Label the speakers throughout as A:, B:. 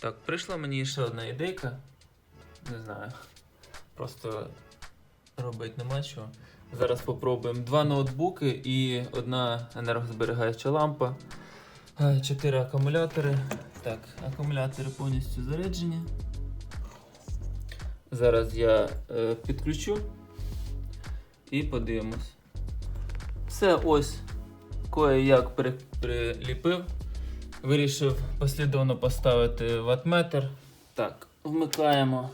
A: Так, прийшла мені ще одна ідейка. Не знаю. Просто робити нема чого. Зараз попробуємо два ноутбуки і одна енергозберігаюча лампа. Е, Чотири акумулятори. Так, акумулятори повністю заряджені. Зараз я е, підключу і подивимось. Все ось кое як при, приліпив. Вирішив послідовно поставити ватметр. Так, вмикаємо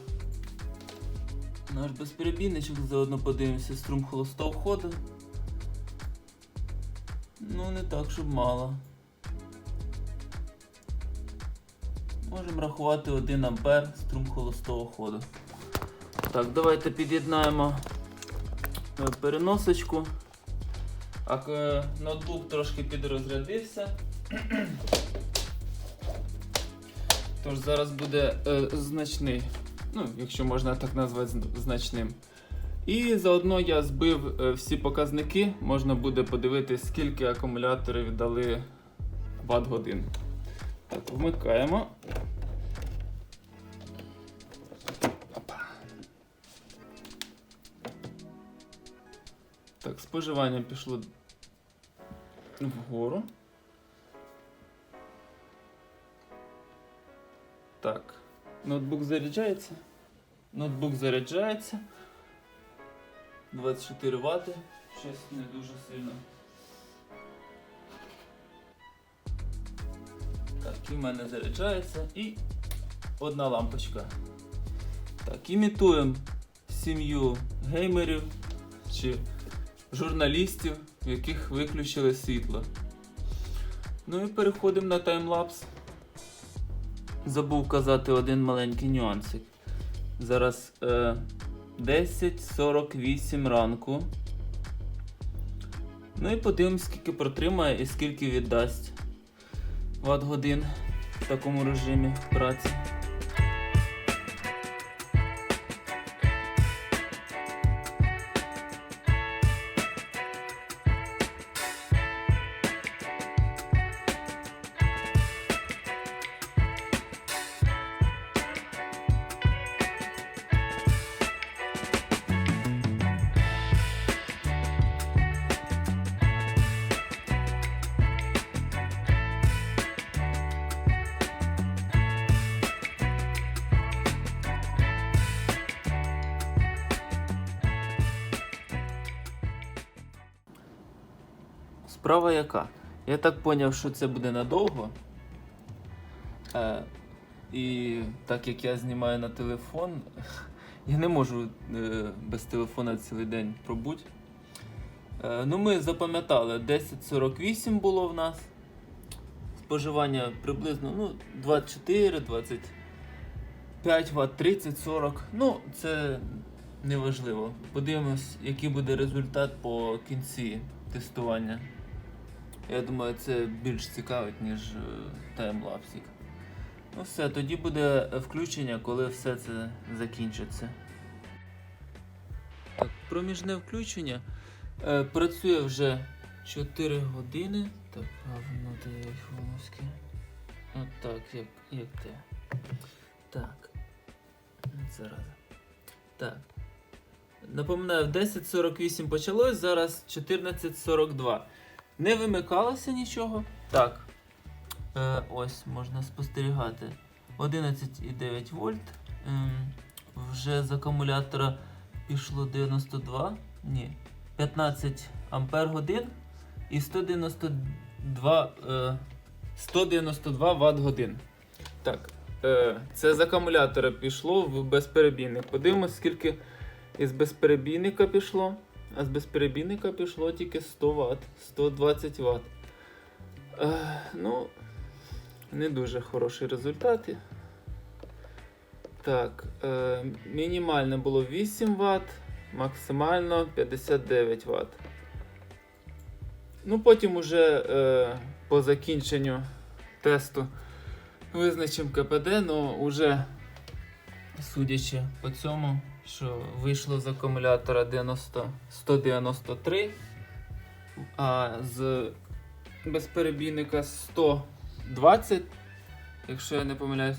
A: наш безперебійничок, заодно подивимося струм холостого ходу. Ну, не так, щоб мало. Можемо рахувати 1 ампер струм холостого ходу. Так, давайте під'єднаємо е, переносочку. А е, ноутбук трошки підрозрядився. Тож зараз буде е, значний, ну, якщо можна так назвати значним. І заодно я збив е, всі показники, можна буде подивитися, скільки акумулятори віддали ватт годин. Так, вмикаємо. Так, споживання пішло вгору. Так, ноутбук заряджається. Ноутбук заряджається. 24 Вт. Щось не дуже сильно. Так, і в мене заряджається і одна лампочка. Так, імітуємо сім'ю геймерів чи журналістів, в яких виключили світло. Ну і переходимо на таймлапс. Забув казати один маленький нюансик. Зараз е, 10.48 ранку. Ну і подивимось, скільки протримає і скільки віддасть ват годин в такому режимі праці. Справа яка? Я так поняв, що це буде надовго. Е, і так як я знімаю на телефон, я не можу е, без телефона цілий день пробути. Е, ну, ми запам'ятали, 10.48 було в нас. Споживання приблизно ну, 24, 25 Вт, 30, 40. Ну, це не важливо. Подивимось, який буде результат по кінці тестування. Я думаю, це більш цікавить, ніж е, таймлапсик. Ну все, тоді буде включення, коли все це закінчиться. Так, проміжне включення. Е, працює вже 4 години. Так, говно ти айфоновське. От так, як, як те. Так. Зараз. Так. Напоминаю, в 10.48 почалось, зараз 14.42. Не вимикалося нічого. Так. Е, ось можна спостерігати. 11,9 вольт. Ем, вже з акумулятора пішло 92. Ні. 15 ампер годин і 192, е, 192 Вт годин. Так. Е, це з акумулятора пішло в безперебійник. Подивимось, скільки із безперебійника пішло. А з безперебійника пішло тільки 100 Вт, 120 Вт. Е, ну, не дуже хороші результати. Так, е, мінімальне було 8 Вт, максимально 59 Вт. Ну, потім уже е, по закінченню тесту визначимо КПД, але вже судячи по цьому, що вийшло з акумулятора 90, 193, а з безперебійника 120, якщо я не помиляюсь,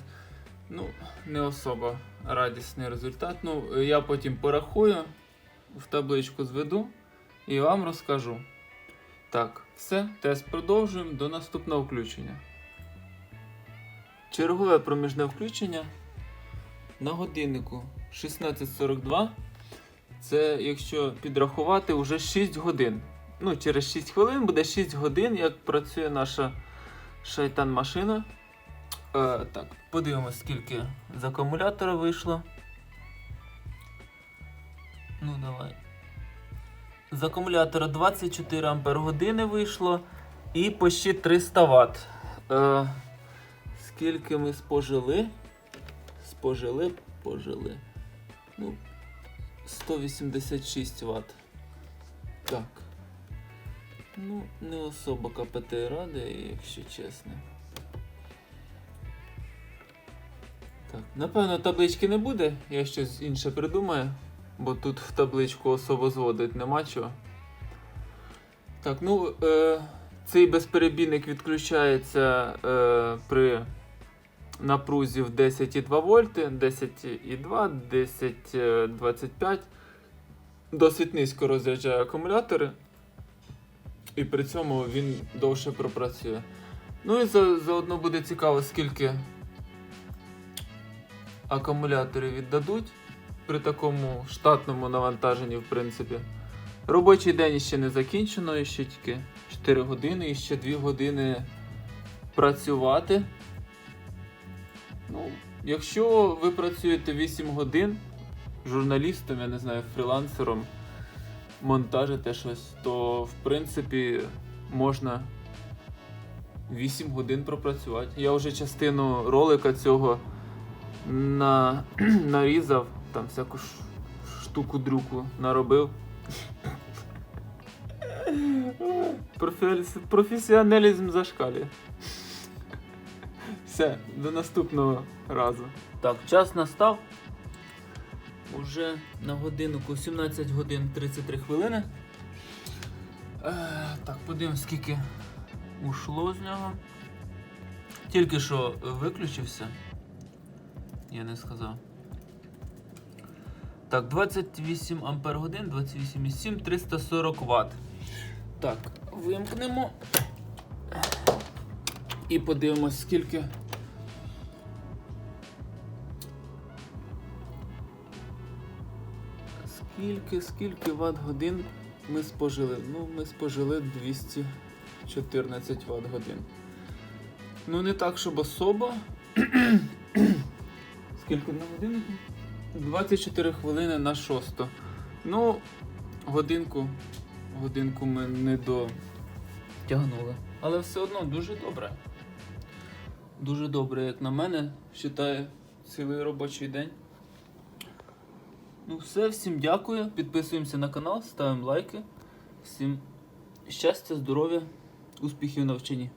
A: Ну, не особо радісний результат. Ну, я потім порахую, в табличку зведу і вам розкажу. Так, все, тест продовжуємо до наступного включення. Чергове проміжне включення на годиннику 16.42. Це, якщо підрахувати, вже 6 годин. Ну, через 6 хвилин буде 6 годин, як працює наша шайтан-машина. Е, так, подивимось, скільки з акумулятора вийшло. Ну, давай. З акумулятора 24 Ампер години вийшло і почти 300 Вт. Е, скільки ми спожили? Спожили, пожили. Ну, 186 Вт. Так. Ну, не особо КПТ радує, якщо чесно. Так, напевно, таблички не буде, я щось інше придумаю, бо тут в табличку особо зводить нема чого. Так, ну, е, цей безперебійник відключається е, при напрузі в 10,2 вольти, 10,2, 10,25. Досить низько розряджає акумулятори. І при цьому він довше пропрацює. Ну і за, заодно буде цікаво, скільки акумулятори віддадуть при такому штатному навантаженні, в принципі. Робочий день ще не закінчено, ще тільки 4 години, і ще 2 години працювати. Ну, якщо ви працюєте 8 годин журналістом, я не знаю, фрілансером, монтажите щось, то в принципі можна 8 годин пропрацювати. Я вже частину ролика цього на... нарізав, там всяку ш... штуку-дрюку наробив. Професіоналізм зашкалює. Все, до наступного разу. Так, час настав. Уже на годиннику 17 годин 33 хвилини. Е, так, подивимось, скільки ушло з нього. Тільки що виключився. Я не сказав. Так, 28 ампер годин, 28,7, 340 Вт. Так, вимкнемо. І подивимось, скільки. Скільки, скільки ватт годин ми спожили? Ну, ми спожили 214 Вт годин. Ну, не так, щоб особо. Скільки на годиннику? 24 хвилини на 6. Ну, годинку, годинку ми не дотягнули. Але все одно дуже добре. Дуже добре, як на мене, вважаю, цілий робочий день. Ну все, всім дякую. Підписуємося на канал, ставимо лайки. Всім щастя, здоров'я, успіхів на навчанні.